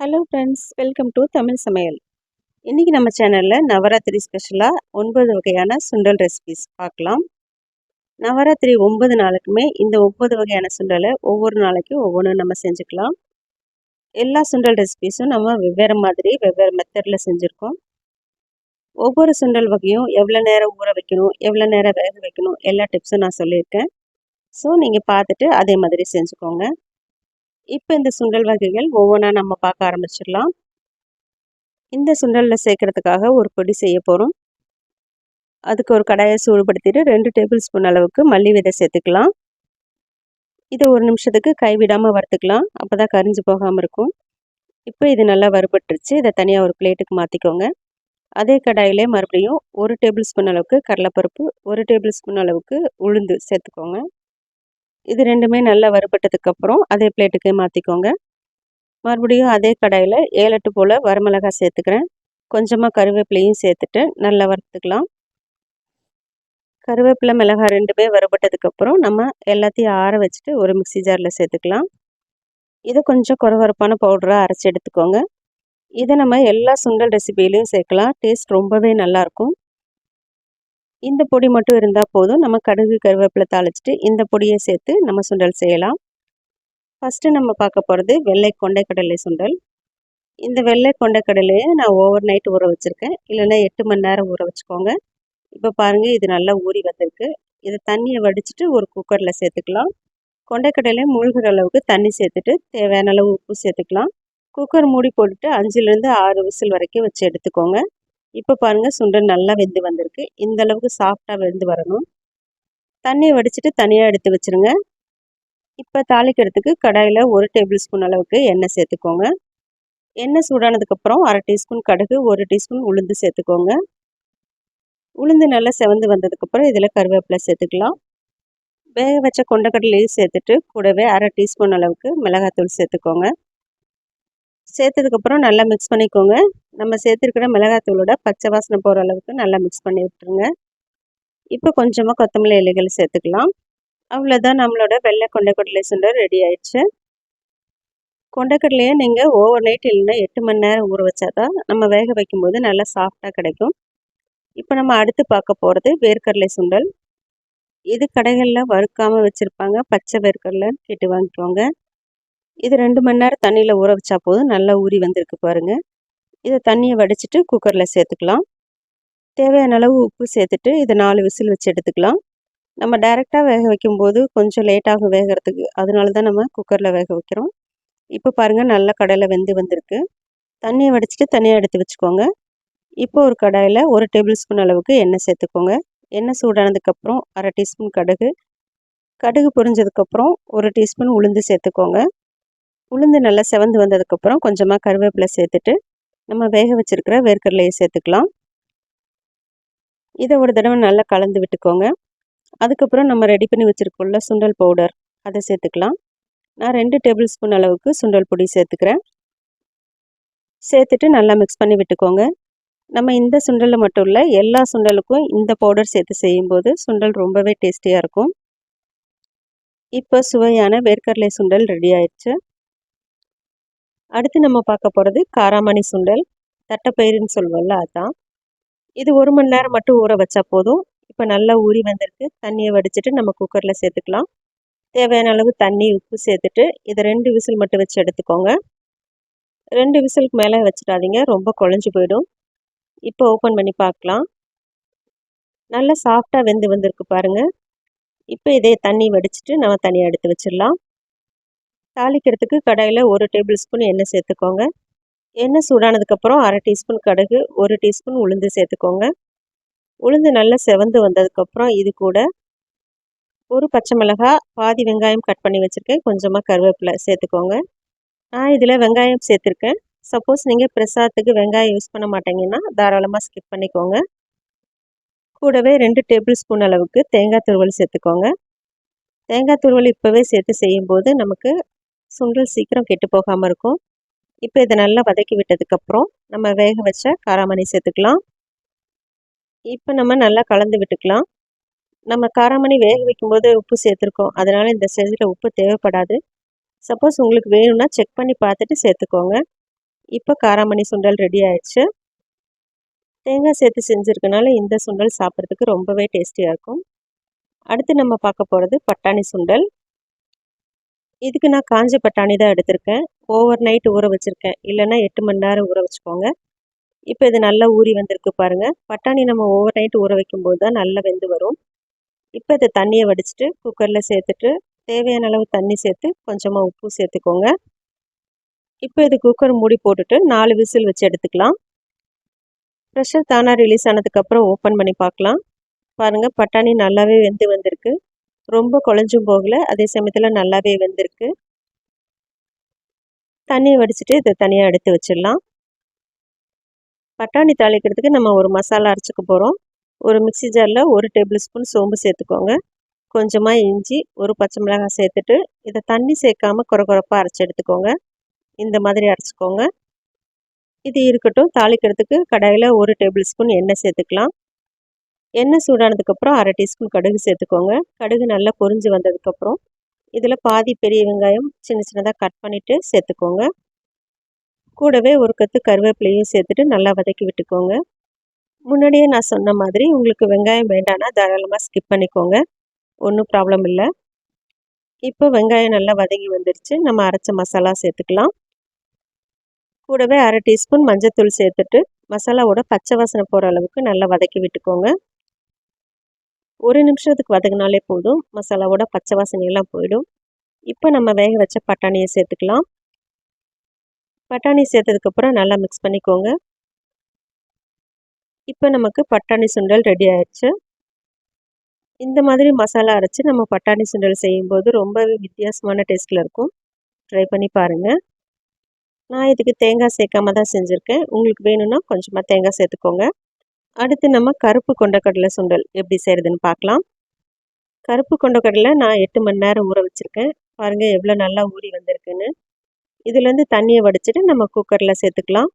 Hello friends welcome to Tamil சமையல் இன்றைக்கி நம்ம சேனலில் நவராத்திரி ஸ்பெஷலாக ஒன்பது வகையான சுண்டல் ரெசிபிஸ் பார்க்கலாம். நவராத்திரி ஒன்பது நாளுக்குமே இந்த ஒன்பது வகையான சுண்டலை ஒவ்வொரு நாளைக்கும் ஒவ்வொன்றும் நம்ம செஞ்சுக்கலாம். எல்லா சுண்டல் ரெசிபிஸும் நம்ம வெவ்வேறு மாதிரி வெவ்வேறு மெத்தடில் செஞ்சுருக்கோம். ஒவ்வொரு சுண்டல் வகையும் எவ்வளோ நேரம் ஊற வைக்கணும் எவ்வளோ நேரம் வேக வைக்கணும் எல்லா டிப்ஸும் நான் சொல்லியிருக்கேன். ஸோ நீங்கள் பார்த்துட்டு அதே மாதிரி செஞ்சுக்கோங்க. இப்போ இந்த சுண்டல் வகைகள் ஒவ்வொன்றா நம்ம பார்க்க ஆரம்பிச்சிடலாம். இந்த சுண்டலில் சேர்க்கறதுக்காக ஒரு பொடி செய்ய போகிறோம் அதுக்கு ஒரு கடாயை சூடுபடுத்திட்டு ரெண்டு டேபிள் ஸ்பூன் அளவுக்கு மல்லி விதை சேர்த்துக்கலாம். இதை ஒரு நிமிஷத்துக்கு கைவிடாமல் வறுத்துக்கலாம். அப்போ தான் கரிஞ்சு போகாமல் இருக்கும். இப்போ இது நல்லா வறுபட்டுருச்சு. இதை தனியாக ஒரு பிளேட்டுக்கு மாற்றிக்கோங்க அதே கடாயிலே மறுபடியும் ஒரு டேபிள் ஸ்பூன் அளவுக்கு கடலைப்பருப்பு ஒரு டேபிள் ஸ்பூன் அளவுக்கு உளுந்து சேர்த்துக்கோங்க. இது ரெண்டுமே நல்லா வறுபட்டதுக்கப்புறம் அதே பிளேட்டுக்கே மாற்றிக்கோங்க மறுபடியும் அதே கடாயில் ஏழெட்டு போல் வரமிளகாய் சேர்த்துக்கிறேன். கொஞ்சமாக கருவேப்பிலையும் சேர்த்துட்டு நல்லா வறுத்துக்கலாம். கருவேப்பிலை மிளகாய் ரெண்டுமே வறுபட்டதுக்கப்புறம் நம்ம எல்லாத்தையும் ஆற வச்சுட்டு ஒரு மிக்சி ஜாரில் சேர்த்துக்கலாம். இதை கொஞ்சம் குறவரப்பான பவுடராக அரைச்சி எடுத்துக்கோங்க. இதை நம்ம எல்லா சுண்டல் ரெசிபிலையும் சேர்க்கலாம். டேஸ்ட் ரொம்பவே நல்லாயிருக்கும் இந்த பொடி மட்டும் இருந்தால் போதும். நம்ம கடுகு கருவேப்பிலை தாளிச்சிட்டு இந்த பொடியை சேர்த்து நம்ம சுண்டல் செய்யலாம். ஃபஸ்ட்டு நம்ம பார்க்க போகிறது வெள்ளை கொண்டைக்கடலை சுண்டல். இந்த வெள்ளை கொண்டைக்கடலையை நான் ஓவர் நைட் ஊற வச்சுருக்கேன். இல்லைன்னா எட்டு மணி நேரம் ஊற வச்சுக்கோங்க. இப்போ பாருங்கள் இது நல்லா ஊறி வந்திருக்கு. இதை தண்ணியை வடிச்சிட்டு ஒரு குக்கரில் சேர்த்துக்கலாம். கொண்டைக்கடலை மூழ்கிற அளவுக்கு தண்ணி சேர்த்துட்டு தேவையான அளவு உப்பு சேர்த்துக்கலாம். குக்கர் மூடி போட்டுட்டு அஞ்சுலேருந்து ஆறு விசில் வரைக்கும் வச்சு எடுத்துக்கோங்க. இப்போ பாருங்கள் சுண்டல் நல்லா வெந்து வந்திருக்கு. இந்த அளவுக்கு சாஃப்டாக வெந்து வரணும். தண்ணியை வடிச்சிட்டு தனியாக எடுத்து வச்சுருங்க. இப்போ தாளிக்கிறதுக்கு கடாயில் ஒரு டேபிள் ஸ்பூன் அளவுக்கு எண்ணெய் சேர்த்துக்கோங்க. எண்ணெய் சூடானதுக்கப்புறம் அரை டீஸ்பூன் கடுகு ஒரு டீஸ்பூன் உளுந்து சேர்த்துக்கோங்க. உளுந்து நல்லா செவந்து வந்ததுக்கப்புறம் இதில் கருவேப்பிலை சேர்த்துக்கலாம். வேக வச்ச கொண்டக்கடலையும் சேர்த்துட்டு கூடவே அரை டீஸ்பூன் அளவுக்கு மிளகாத்தூள் சேர்த்துக்கோங்க. சேர்த்ததுக்கப்புறம் நல்லா மிக்ஸ் பண்ணிக்கோங்க. நம்ம சேர்த்துருக்கிற மிளகாத்தூளோட பச்சை வாசனை போகிற அளவுக்கு நல்லா மிக்ஸ் பண்ணி விட்டுருங்க. இப்போ கொஞ்சமாக கொத்தமல்லி இலைகள் சேர்த்துக்கலாம். அவ்வளோதான் நம்மளோட வெள்ளை கொண்டைக்கடலை சுண்டல் ரெடி ஆயிடுச்சு. கொண்டைக்கடலையை நீங்கள் ஓவர் நைட் இல்லைன்னா எட்டு மணி நேரம் ஊற வச்சா தான் நம்ம வேக வைக்கும்போது நல்லா சாஃப்டாக கிடைக்கும். இப்போ நம்ம அடுத்து பார்க்க போகிறது வேர்க்கடலை சுண்டல். இது கடைகளில் வறுக்காமல் வச்சுருப்பாங்க. பச்சை வேர்க்கடலை கேட்டு வாங்கிக்கோங்க. இது ரெண்டு மணி நேரம் தண்ணியில் ஊற வச்சா போதும். நல்லா ஊறி வந்திருக்கு பாருங்கள் இதை தண்ணியை வடிச்சிட்டு குக்கரில் சேர்த்துக்கலாம். தேவையான அளவு உப்பு சேர்த்துட்டு இதை நாலு விசில் வச்சு எடுத்துக்கலாம். நம்ம டைரெக்டாக வேக வைக்கும்போது கொஞ்சம் லேட்டாகும் வேகிறதுக்கு அதனால தான் நம்ம குக்கரில் வேக வைக்கிறோம். இப்போ பாருங்கள் நல்ல கடையில் வெந்து வந்திருக்கு. தண்ணியை வடிச்சிட்டு தனியாக எடுத்து வச்சுக்கோங்க. இப்போ ஒரு கடாயில் ஒரு டேபிள் ஸ்பூன் அளவுக்கு எண்ணெய் சேர்த்துக்கோங்க. எண்ணெய் சூடானதுக்கப்புறம் அரை டீஸ்பூன் கடுகு. கடுகு பொரிஞ்சதுக்கப்புறம் ஒரு டீஸ்பூன் உளுந்து சேர்த்துக்கோங்க. உளுந்து நல்லா செவந்து வந்ததுக்கப்புறம் கொஞ்சமாக கருவேப்பிலை சேர்த்துட்டு நம்ம வேக வச்சுருக்கிற வேர்க்கடலையை சேர்த்துக்கலாம். இதை ஒரு தடவை நல்லா கலந்து விட்டுக்கோங்க. அதுக்கப்புறம் நம்ம ரெடி பண்ணி வச்சுருக்கோம்ல சுண்டல் பவுடர் அதை சேர்த்துக்கலாம். நான் ரெண்டு டேபிள் ஸ்பூன் அளவுக்கு சுண்டல் பொடி சேர்த்துக்கிறேன். சேர்த்துட்டு நல்லா மிக்ஸ் பண்ணி விட்டுக்கோங்க. நம்ம இந்த சுண்டலில் மட்டும் இல்லை எல்லா சுண்டலுக்கும் இந்த பவுடர் சேர்த்து செய்யும்போது சுண்டல் ரொம்பவே டேஸ்டியாக இருக்கும். இப்போ சுவையான வேர்க்கடலை சுண்டல் ரெடி ஆயிடுச்சு. அடுத்து நம்ம பார்க்க போகிறது காராமணி சுண்டல் தட்டைப்பயிறுன்னு சொல்லுவோம்ல அதுதான் இது ஒரு மணி நேரம் மட்டும் ஊற வச்சா போதும். இப்போ நல்லா ஊறி வந்திருக்கு. தண்ணியை வடிச்சிட்டு நம்ம குக்கரில் சேர்த்துக்கலாம். தேவையான அளவு தண்ணி உப்பு சேர்த்துட்டு இதை ரெண்டு விசில் மட்டும் வச்சு எடுத்துக்கோங்க. ரெண்டு விசிலுக்கு மேலே வச்சிடாதீங்க. ரொம்ப குழஞ்சி போயிடும். இப்போ ஓப்பன் பண்ணி பார்க்கலாம். நல்லா சாஃப்டாக வெந்து வந்திருக்கு பாருங்கள் இப்போ இதே தண்ணி வடிச்சிட்டு நம்ம தனியாக எடுத்து வச்சிடலாம். தாளிக்கிறதுக்கு கடாயில் ஒரு டேபிள் ஸ்பூன் எண்ணெய் சேர்த்துக்கோங்க. எண்ணெய் சூடானதுக்கப்புறம் அரை டீஸ்பூன் கடுகு ஒரு டீஸ்பூன் உளுந்து சேர்த்துக்கோங்க. உளுந்து நல்லா செவந்து வந்ததுக்கப்புறம் இது கூட ஒரு பச்சை மிளகாய் பாதி வெங்காயம் கட் பண்ணி வச்சுருக்கேன். கொஞ்சமாக கருவேப்பிலை சேர்த்துக்கோங்க. நான் இதில் வெங்காயம் சேர்த்துருக்கேன். சப்போஸ் நீங்கள் பிரசாதத்துக்கு வெங்காயம் யூஸ் பண்ண மாட்டீங்கன்னா தாராளமாக ஸ்கிப் பண்ணிக்கோங்க. கூடவே ரெண்டு டேபிள் ஸ்பூன் அளவுக்கு தேங்காய் துருவல் சேர்த்துக்கோங்க. தேங்காய் துருவல் இப்போவே சேர்த்து செய்யும்போது நமக்கு சுண்டல் சீக்கிரம் கெட்டு போகாமல் இருக்கும். இப்போ இதை நல்லா வதக்கி விட்டதுக்கப்புறம் நம்ம வேக வச்ச காராமணி சேர்த்துக்கலாம். இப்போ நம்ம நல்லா கலந்து விட்டுக்கலாம். நம்ம காராமணி வேக வைக்கும்போது உப்பு சேர்த்துருக்கோம். அதனால் இந்த ஸ்டேஜில் உப்பு தேவைப்படாது. சப்போஸ் உங்களுக்கு வேணும்னா செக் பண்ணி பார்த்துட்டு சேர்த்துக்கோங்க. இப்போ காராமணி சுண்டல் ரெடி ஆயிடுச்சு. தேங்காய் சேர்த்து செஞ்சுருக்கனால இந்த சுண்டல் சாப்பிட்றதுக்கு ரொம்பவே டேஸ்டியாக இருக்கும். அடுத்து நம்ம பார்க்க போகிறது பட்டாணி சுண்டல். இதுக்கு நான் காஞ்ச பட்டாணி தான் எடுத்திருக்கேன். ஓவர் நைட் ஊற வச்சுருக்கேன். இல்லைன்னா எட்டு மணி நேரம் ஊற வச்சுக்கோங்க. இப்போ இது நல்லா ஊறி வந்திருக்கு பாருங்கள் பட்டாணி நம்ம ஓவர் நைட் ஊற வைக்கும்போது தான் நல்லா வெந்து வரும். இப்போ இதை தண்ணியை வடிச்சிட்டு குக்கரில் சேர்த்துட்டு தேவையான அளவு தண்ணி சேர்த்து கொஞ்சமாக உப்பு சேர்த்துக்கோங்க. இப்போ இது குக்கர் மூடி போட்டுட்டு நாலு விசில் வச்சு எடுத்துக்கலாம். ப்ரெஷர் தானாக ரிலீஸ் ஆனதுக்கப்புறம் ஓப்பன் பண்ணி பார்க்கலாம். பாருங்கள் பட்டாணி நல்லாவே வெந்து வந்திருக்கு. ரொம்ப குழஞ்சும் போகல. அதே சமயத்தில் நல்லாவே வெந்திருக்கு. தண்ணியை வடிச்சிட்டு இதை தனியாக எடுத்து வச்சிடலாம். பட்டாணி தாளிக்கிறதுக்கு நம்ம ஒரு மசாலா அரைச்சிக்க போகிறோம் ஒரு மிக்சி ஜாரில் ஒரு டேபிள் ஸ்பூன் சோம்பு சேர்த்துக்கோங்க. கொஞ்சமாக இஞ்சி ஒரு பச்சை மிளகாய் சேர்த்துட்டு இதை தண்ணி சேர்க்காம குறை குறைப்பாக அரைச்சி எடுத்துக்கோங்க. இந்த மாதிரி அரைச்சிக்கோங்க. இது இருக்கட்டும். தாளிக்கிறதுக்கு கடாயில் ஒரு டேபிள் ஸ்பூன் எண்ணெய் சேர்த்துக்கலாம். எண்ணெய் சூடானதுக்கப்புறம் அரை டீஸ்பூன் கடுகு சேர்த்துக்கோங்க. கடுகு நல்லா பொரிஞ்சு வந்ததுக்கப்புறம் இதில் பாதி பெரிய வெங்காயம் சின்ன சின்னதாக கட் பண்ணிவிட்டு சேர்த்துக்கோங்க. கூடவே ஒரு கத்து கருவேப்பிலையும் சேர்த்துட்டு நல்லா வதக்கி விட்டுக்கோங்க. முன்னாடியே நான் சொன்ன மாதிரி உங்களுக்கு வெங்காயம் வேண்டானா தாராளமாக ஸ்கிப் பண்ணிக்கோங்க. ஒன்றும் ப்ராப்ளம் இல்லை. இப்போ வெங்காயம் நல்லா வதங்கி வந்துடுச்சு நம்ம அரைச்ச மசாலா சேர்த்துக்கலாம். கூடவே அரை டீஸ்பூன் மஞ்சத்தூள் சேர்த்துட்டு மசாலாவோட பச்சை வாசனை போகிற அளவுக்கு நல்லா வதக்கி விட்டுக்கோங்க. ஒரு நிமிஷத்துக்கு வதங்கினாலே போதும். மசாலாவோட பச்சை வாசனையெல்லாம் போயிடும். இப்போ நம்ம வேக வச்ச பட்டாணியை சேர்த்துக்கலாம். பட்டாணி சேர்த்ததுக்கப்புறம் நல்லா மிக்ஸ் பண்ணிக்கோங்க. இப்போ நமக்கு பட்டாணி சுண்டல் ரெடி ஆயிடுச்சு. இந்த மாதிரி மசாலா அரைச்சி நம்ம பட்டாணி சுண்டல் செய்யும்போது ரொம்பவே வித்தியாசமான டேஸ்ட்டில் இருக்கும். ட்ரை பண்ணி பாருங்கள் நான் இதுக்கு தேங்காய் சேர்க்காம தான் செஞ்சுருக்கேன். உங்களுக்கு வேணும்னா கொஞ்சமாக தேங்காய் சேர்த்துக்கோங்க. அடுத்து நம்ம கருப்பு கொண்டக்கடலை சுண்டல் எப்படி செய்கிறதுன்னு பார்க்கலாம். கருப்பு கொண்டக்கடலை நான் எட்டு மணி நேரம் ஊற வச்சுருக்கேன். பாருங்கள் எவ்வளோ நல்லா ஊறி வந்திருக்குன்னு. இதுலேருந்து தண்ணியை வடிச்சிட்டு நம்ம குக்கரில் சேர்த்துக்கலாம்.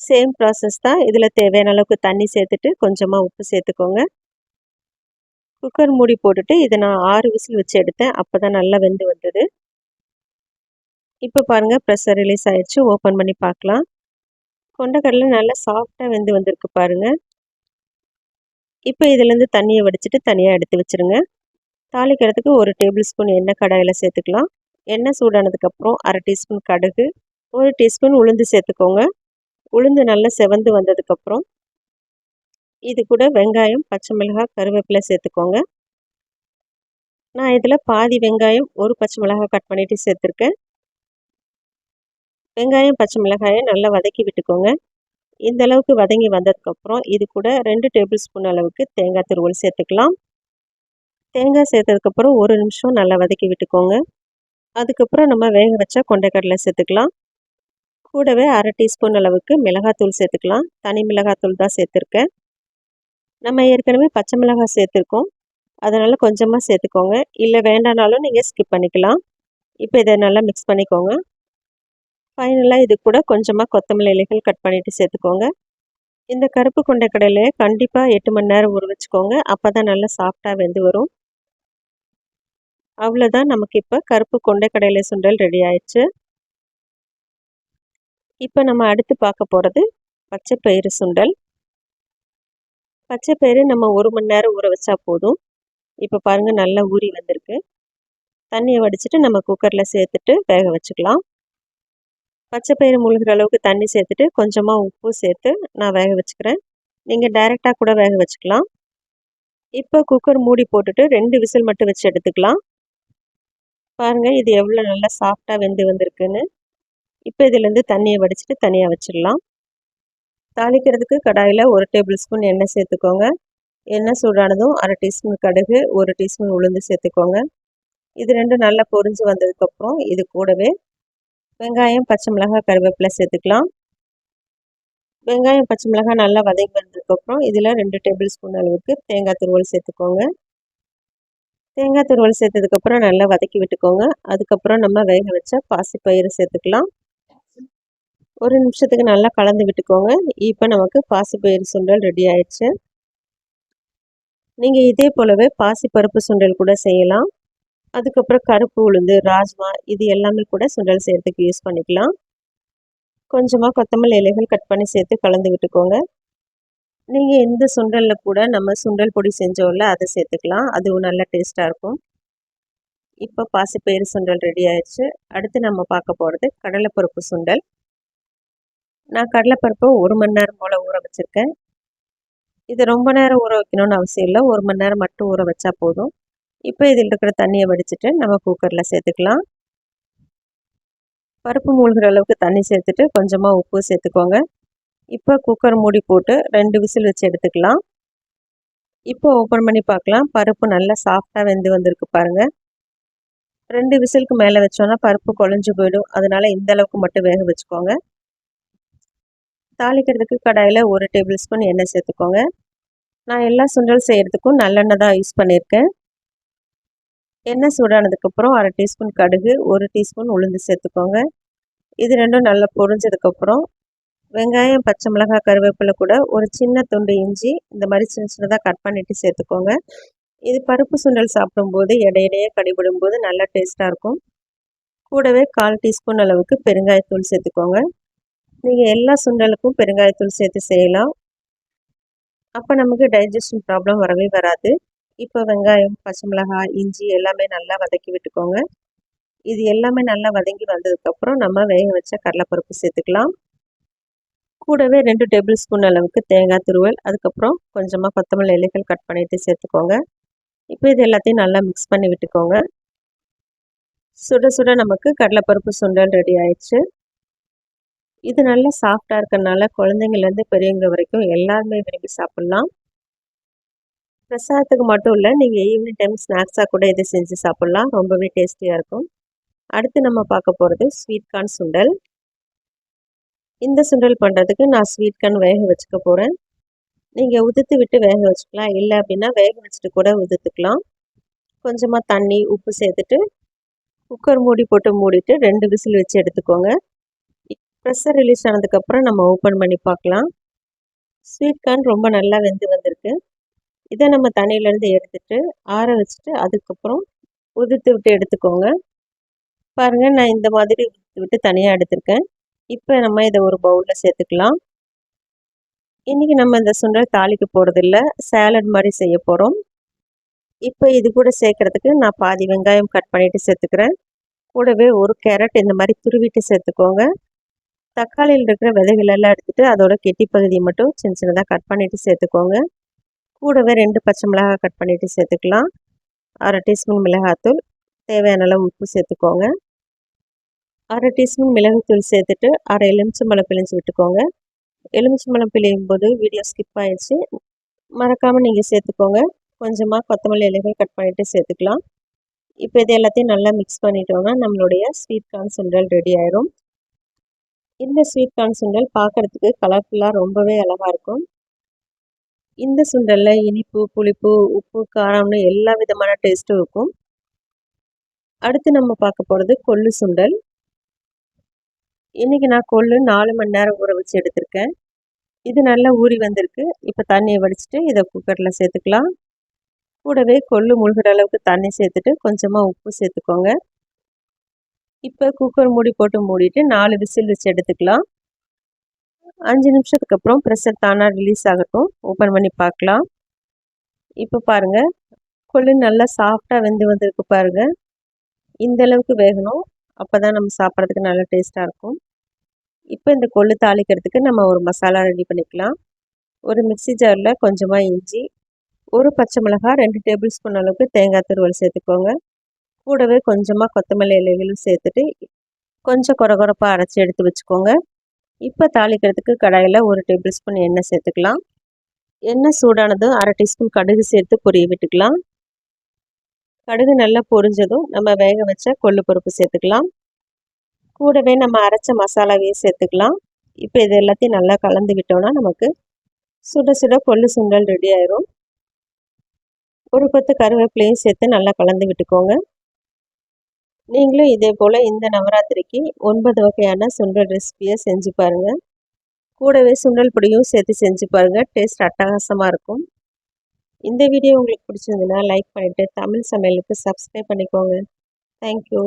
சேம் ப்ராசஸ் தான். இதில் தேவையான அளவுக்கு தண்ணி சேர்த்துட்டு கொஞ்சமாக உப்பு சேர்த்துக்கோங்க. குக்கர் மூடி போட்டுட்டு இதை நான் ஆறு விசில் வச்சு எடுத்தேன். அப்போ தான் நல்லா வெந்து வந்தது. இப்போ பாருங்கள் ப்ரெஷர் ரிலீஸ் ஆயிடுச்சு ஓப்பன் பண்ணி பார்க்கலாம். கொண்டக்கடலை நல்லா சாஃப்டாக வெந்து வந்திருக்கு பாருங்கள் இப்போ இதுலேருந்து தண்ணியை வடிச்சிட்டு தனியாக எடுத்து வச்சுருங்க. தாளிக்கிறதுக்கு ஒரு டேபிள் ஸ்பூன் எண்ணெய் கடாயில் சேர்த்துக்கலாம். எண்ணெய் சூடானதுக்கப்புறம் அரை டீஸ்பூன் கடுகு ஒரு டீஸ்பூன் உளுந்து சேர்த்துக்கோங்க. உளுந்து நல்லா செவந்து வந்ததுக்கப்புறம் இது கூட வெங்காயம் பச்சை மிளகாய் கருவேப்பிலை சேர்த்துக்கோங்க. நான் இதில் பாதி வெங்காயம் ஒரு பச்சை மிளகாய் கட் பண்ணிவிட்டு சேர்த்துருக்கேன். வெங்காயம் பச்சை மிளகாயை நல்லா வதக்கி விட்டுக்கோங்க. இந்த அளவுக்கு வதங்கி வந்ததுக்கப்புறம் இது கூட ரெண்டு டேபிள் ஸ்பூன் அளவுக்கு தேங்காய் துருவல் சேர்த்துக்கலாம். தேங்காய் சேர்த்ததுக்கப்புறம் ஒரு நிமிஷம் நல்லா வதக்கி விட்டுக்கோங்க. அதுக்கப்புறம் நம்ம வேக வச்சா கொண்டைக்கடலை சேர்த்துக்கலாம். கூடவே அரை டீஸ்பூன் அளவுக்கு மிளகாத்தூள் சேர்த்துக்கலாம். தனி மிளகாத்தூள் தான் சேர்த்துருக்கேன். நம்ம ஏற்கனவே பச்சை மிளகாய் சேர்த்துருக்கோம். அதனால் கொஞ்சமாக சேர்த்துக்கோங்க. இல்லை வேண்டானாலும் நீங்கள் ஸ்கிப் பண்ணிக்கலாம். இப்போ இதை நல்லா மிக்ஸ் பண்ணிக்கோங்க. ஃபைனலாக இது கூட கொஞ்சமாக கொத்தமல்லி இலைகள் கட் பண்ணிவிட்டு சேர்த்துக்கோங்க. இந்த கருப்பு கொண்டை கடலையை கண்டிப்பாக எட்டு மணி நேரம் ஊற வச்சுக்கோங்க. அப்போ தான் நல்லா சாஃப்டாக வெந்து வரும். அவ்வளோதான் நமக்கு இப்போ கருப்பு கொண்டை கடலை சுண்டல் ரெடி ஆயிடுச்சு. இப்போ நம்ம அடுத்து பார்க்க போகிறது பச்சை பயிறு சுண்டல். பச்சை பயிறு நம்ம ஒரு மணி நேரம் ஊற வச்சா போதும். இப்போ பாருங்கள் நல்லா ஊறி வந்திருக்கு. தண்ணியை வடிச்சிட்டு நம்ம குக்கரில் சேர்த்துட்டு வேக வச்சுக்கலாம். பச்சை பயிறு முழுகிற அளவுக்கு தண்ணி சேர்த்துட்டு கொஞ்சமாக உப்பு சேர்த்து நான் வேக வச்சுக்கிறேன். நீங்கள் டைரெக்டாக கூட வேக வச்சுக்கலாம். இப்போ குக்கர் மூடி போட்டுட்டு ரெண்டு விசில் மட்டும் வச்சு எடுத்துக்கலாம். பாருங்கள் இது எவ்வளோ நல்லா சாஃப்டாக வெந்து வந்திருக்குன்னு. இப்போ இதுலேருந்து தண்ணியை வடிச்சிட்டு தனியாக வச்சிடலாம். தாளிக்கிறதுக்கு கடாயில் ஒரு டேபிள் ஸ்பூன் எண்ணெய் சேர்த்துக்கோங்க. எண்ணெய் சூடானதும் அரை டீஸ்பூன் கடுகு ஒரு டீஸ்பூன் உளுந்து சேர்த்துக்கோங்க. இது ரெண்டும் நல்லா பொரிஞ்சு வந்ததுக்கப்புறம் இது கூடவே வெங்காயம் பச்சை மிளகாய் கருவேப்பிலை சேர்த்துக்கலாம். வெங்காயம் பச்சை மிளகாய் நல்லா வதங்கி வந்ததுக்கப்புறம் இதில் ரெண்டு டேபிள் ஸ்பூன் அளவுக்கு தேங்காய் துருவல் சேர்த்துக்கோங்க. தேங்காய் துருவல் சேர்த்ததுக்கப்புறம் நல்லா வதக்கி விட்டுக்கோங்க. அதுக்கப்புறம் நம்ம வேக வச்ச பாசிப்பயிறு சேர்த்துக்கலாம். ஒரு நிமிஷத்துக்கு நல்லா கலந்து விட்டுக்கோங்க. இப்போ நமக்கு பாசிப்பயிறு சுண்டல் ரெடி ஆயிடுச்சு. நீங்கள் இதே போலவே பாசிப்பருப்பு சுண்டல் கூட செய்யலாம். அதுக்கப்புறம் கருப்பு உளுந்து ராஜ்மா இது எல்லாமே கூட சுண்டல் செய்கிறதுக்கு யூஸ் பண்ணிக்கலாம். கொஞ்சமாக கொத்தமல்லி இலைகள் கட் பண்ணி சேர்த்து கலந்து விட்டுக்கோங்க. நீங்கள் எந்த சுண்டலில் கூட நம்ம சுண்டல் பொடி செஞ்சோம்ல அதை சேர்த்துக்கலாம். அதுவும் நல்ல டேஸ்ட்டாக இருக்கும். இப்போ பாசிப்பயிறு சுண்டல் ரெடி ஆயிடுச்சு. அடுத்து நம்ம பார்க்க போகிறது கடலைப்பருப்பு சுண்டல். நான் கடலைப்பருப்பை ஒரு மணி நேரம் போல் ஊற வச்சுருக்கேன். இது ரொம்ப நேரம் ஊற வைக்கணும்னு அவசியம் இல்லை. ஒரு மணி நேரம் மட்டும் ஊற வச்சா போதும். இப்போ இதில் இருக்கிற தண்ணியை வடிச்சிட்டு நம்ம குக்கரில் சேர்த்துக்கலாம். பருப்பு மூழ்கிற அளவுக்கு தண்ணி சேர்த்துட்டு கொஞ்சமாக உப்பு சேர்த்துக்கோங்க. இப்போ குக்கர் மூடி போட்டு ரெண்டு விசில் வச்சு எடுத்துக்கலாம். இப்போ ஓப்பன் பண்ணி பார்க்கலாம். பருப்பு நல்லா சாஃப்டாக வெந்து வந்திருக்கு பாருங்கள் ரெண்டு விசிலுக்கு மேலே வச்சோன்னா பருப்பு குழஞ்சி போயிடும். அதனால் இந்த அளவுக்கு மட்டும் வேக வச்சுக்கோங்க. தாளிக்கிறதுக்கு கடாயில் ஒரு டேபிள் ஸ்பூன் எண்ணெய் சேர்த்துக்கோங்க. நான் எல்லா சுண்டல் செய்கிறதுக்கும் நல்லெண்ணெய் தான் யூஸ் பண்ணியிருக்கேன். எண்ணெய் சூடானதுக்கப்புறம் அரை டீஸ்பூன் கடுகு ஒரு டீஸ்பூன் உளுந்து சேர்த்துக்கோங்க. இது ரெண்டும் நல்லா பொரிஞ்சதுக்கப்புறம் வெங்காயம் பச்சை மிளகாய் கருவேப்பிலை கூட ஒரு சின்ன துண்டு இஞ்சி இந்த மாதிரி சின்ன சின்னதாக கட் பண்ணிவிட்டு சேர்த்துக்கோங்க. இது பருப்பு சுண்டல் சாப்பிடும்போது இடையிடையே கடிபிடும்போது நல்லா டேஸ்ட்டாக இருக்கும். கூடவே கால் டீஸ்பூன் அளவுக்கு பெருங்காயத்தூள் சேர்த்துக்கோங்க. நீங்கள் எல்லா சுண்டலுக்கும் பெருங்காயத்தூள் சேர்த்து செய்யலாம். அப்போ நமக்கு டைஜஷன் ப்ராப்ளம் வரவே வராது. இப்போ வெங்காயம் பச்சை மிளகாய் இஞ்சி எல்லாமே நல்லா வதக்கி விட்டுக்கோங்க. இது எல்லாமே நல்லா வதங்கி வந்ததுக்கப்புறம் நம்ம வேக வச்ச கடலைப்பருப்பு சேர்த்துக்கலாம். கூடவே ரெண்டு டேபிள் ஸ்பூன் அளவுக்கு தேங்காய் துருவல் அதுக்கப்புறம் கொஞ்சமாக கொத்தமல்லி இலைகள் கட் பண்ணிவிட்டு சேர்த்துக்கோங்க. இப்போ இது எல்லாத்தையும் நல்லா மிக்ஸ் பண்ணி விட்டுக்கோங்க. சுட சுட நமக்கு கடலைப்பருப்பு சுண்டல் ரெடி ஆயிடுச்சு. இது நல்லா சாஃப்டாக இருக்கிறனால குழந்தைங்கள்லேருந்து பெரியவங்க வரைக்கும் எல்லாருமே விரும்பி சாப்பிட்லாம். பிரசாதத்துக்கு மட்டும் இல்லை நீங்கள் ஈவினிங் டைம் ஸ்நாக்ஸாக கூட இதை செஞ்சு சாப்பிட்லாம். ரொம்பவே டேஸ்டியாக இருக்கும். அடுத்து நம்ம பார்க்க போகிறது ஸ்வீட் கார்ன் சுண்டல். இந்த சுண்டல் பண்ணுறதுக்கு நான் ஸ்வீட் கார்ன் வேக வச்சுக்க போகிறேன் நீங்கள் உதுத்து விட்டு வேக வச்சுக்கலாம். இல்லை அப்படின்னா வேக வச்சுட்டு கூட உதுத்துக்கலாம். கொஞ்சமாக தண்ணி உப்பு சேர்த்துட்டு குக்கர் மூடி போட்டு மூடிட்டு ரெண்டு விசில் வச்சு எடுத்துக்கோங்க. ப்ரெஷர் ரிலீஸ் ஆனதுக்கப்புறம் நம்ம ஓப்பன் பண்ணி பார்க்கலாம். ஸ்வீட் கார்ன் ரொம்ப நல்லா வெந்து வந்திருக்கு. இதை நம்ம தண்ணியிலேருந்து எடுத்துட்டு ஆற வச்சுட்டு அதுக்கப்புறம் உதிர்த்து விட்டு எடுத்துக்கோங்க. பாருங்கள் நான் இந்த மாதிரி உதிர்த்து விட்டு தனியாக எடுத்திருக்கேன். இப்போ நம்ம இதை ஒரு பவுலில் சேர்த்துக்கலாம். இன்றைக்கி நம்ம இந்த சுண்டல் தாளிக்க போகிறதில்ல சேலட் மாதிரி செய்ய போகிறோம் இப்போ இது கூட சேர்க்குறதுக்கு நான் பாதி வெங்காயம் கட் பண்ணிவிட்டு சேர்த்துக்கிறேன். கூடவே ஒரு கேரட் இந்த மாதிரி துருவிட்டு சேர்த்துக்கோங்க. தக்காளியில் இருக்கிற விதைகள் எல்லாம் எடுத்துகிட்டு அதோட கெட்டி பகுதியை மட்டும் சின்ன சின்னதாக கட் பண்ணிவிட்டு சேர்த்துக்கோங்க. கூடவே ரெண்டு பச்சை மிளகாய் கட் பண்ணிவிட்டு சேர்த்துக்கலாம். அரை டீஸ்பூன் மிளகாத்தூள். தேவையான அளவு உப்பு சேர்த்துக்கோங்க. அரை டீஸ்பூன் மிளகுத்தூள் சேர்த்துட்டு அரை எலுமிச்சம்பழம் பிழிஞ்சு விட்டுக்கோங்க. எலுமிச்சை பிழியும் போது வீடியோ ஸ்கிப் ஆயிடுச்சு. மறக்காமல் நீங்கள் சேர்த்துக்கோங்க. கொஞ்சமாக கொத்தமல்லி இலைகள் கட் பண்ணிவிட்டு சேர்த்துக்கலாம். இப்போ இது எல்லாத்தையும் நல்லா மிக்ஸ் பண்ணிட்டோம்னா நம்மளுடைய ஸ்வீட் கார்ன் சுண்டல் ரெடி ஆயிரும். இந்த ஸ்வீட் கார்ன் சுண்டல் பார்க்குறதுக்கு கலர்ஃபுல்லாக ரொம்பவே அழகாக இருக்கும். இந்த சுண்டலில் இனிப்பு புளிப்பு உப்பு காரம்னு எல்லா விதமான டேஸ்ட்டும் இருக்கும். அடுத்து நம்ம பார்க்க போகிறது கொள்ளு சுண்டல். இன்றைக்கி நான் கொள்ளு நாலு மணி நேரம் ஊற வச்சு எடுத்திருக்கேன். இது நல்லா ஊறி வந்திருக்கு. இப்போ தண்ணியை வடிச்சிட்டு இதை குக்கரில் சேர்த்துக்கலாம். கூடவே கொள்ளு முழுகிற அளவுக்கு தண்ணி சேர்த்துட்டு கொஞ்சமாக உப்பு சேர்த்துக்கோங்க. இப்போ குக்கர் மூடி போட்டு மூடிட்டு நாலு விசில் வச்சு எடுத்துக்கலாம். அஞ்சு நிமிஷத்துக்கு அப்புறம் ப்ரெஷர் தானாக ரிலீஸ் ஆகட்டும். ஓப்பன் பண்ணி பார்க்கலாம். இப்போ பாருங்கள் கொள்ளு நல்லா சாஃப்டாக வெந்து வந்திருக்கு பாருங்கள் இந்த அளவுக்கு வேகணும். அப்போ தான் நம்ம சாப்பிட்றதுக்கு நல்லா டேஸ்ட்டாக இருக்கும். இப்போ இந்த கொள்ளு தாளிக்கிறதுக்கு நம்ம ஒரு மசாலா ரெடி பண்ணிக்கலாம். ஒரு மிக்சி ஜாரில் கொஞ்சமாக இஞ்சி ஒரு பச்சை மிளகாய் ரெண்டு டேபிள் ஸ்பூன் அளவுக்கு தேங்காய் துருவல் சேர்த்துக்கோங்க. கூடவே கொஞ்சமாக கொத்தமல்லி இலைகளும் சேர்த்துட்டு கொஞ்சம் குறகுறப்பாக அரைச்சி எடுத்து வச்சுக்கோங்க. இப்போ தாளிக்கிறதுக்கு கடாயில் ஒரு டேபிள் ஸ்பூன் எண்ணெய் சேர்த்துக்கலாம். எண்ணெய் சூடானதும் அரை டீஸ்பூன் கடுகு சேர்த்து பொரிய விட்டுக்கலாம். கடுகு நல்லா பொரிஞ்சதும் நம்ம வேக வச்ச கொள்ளு பருப்பு சேர்த்துக்கலாம். கூடவே நம்ம அரைச்ச மசாலாவையும் சேர்த்துக்கலாம். இப்போ இது எல்லாத்தையும் நல்லா கலந்து நமக்கு சுட சுட கொள்ளு சுண்டல் ரெடி ஆயிரும். ஒரு கொத்து கருவேப்பிலையும் சேர்த்து நல்லா கலந்து விட்டுக்கோங்க. நீங்களும் இதே போல் இந்த நவராத்திரிக்கு ஒன்பது வகையான சுண்டல் ரெசிபியை செஞ்சு பாருங்கள் கூடவே சுண்டல் பொடியும் சேர்த்து செஞ்சு பாருங்கள் டேஸ்ட் அட்டகாசமாக இருக்கும். இந்த வீடியோ உங்களுக்கு பிடிச்சிருந்ததுன்னா லைக் பண்ணிவிட்டு தமிழ் சமையலுக்கு சப்ஸ்கிரைப் பண்ணிக்கோங்க. தேங்க்யூ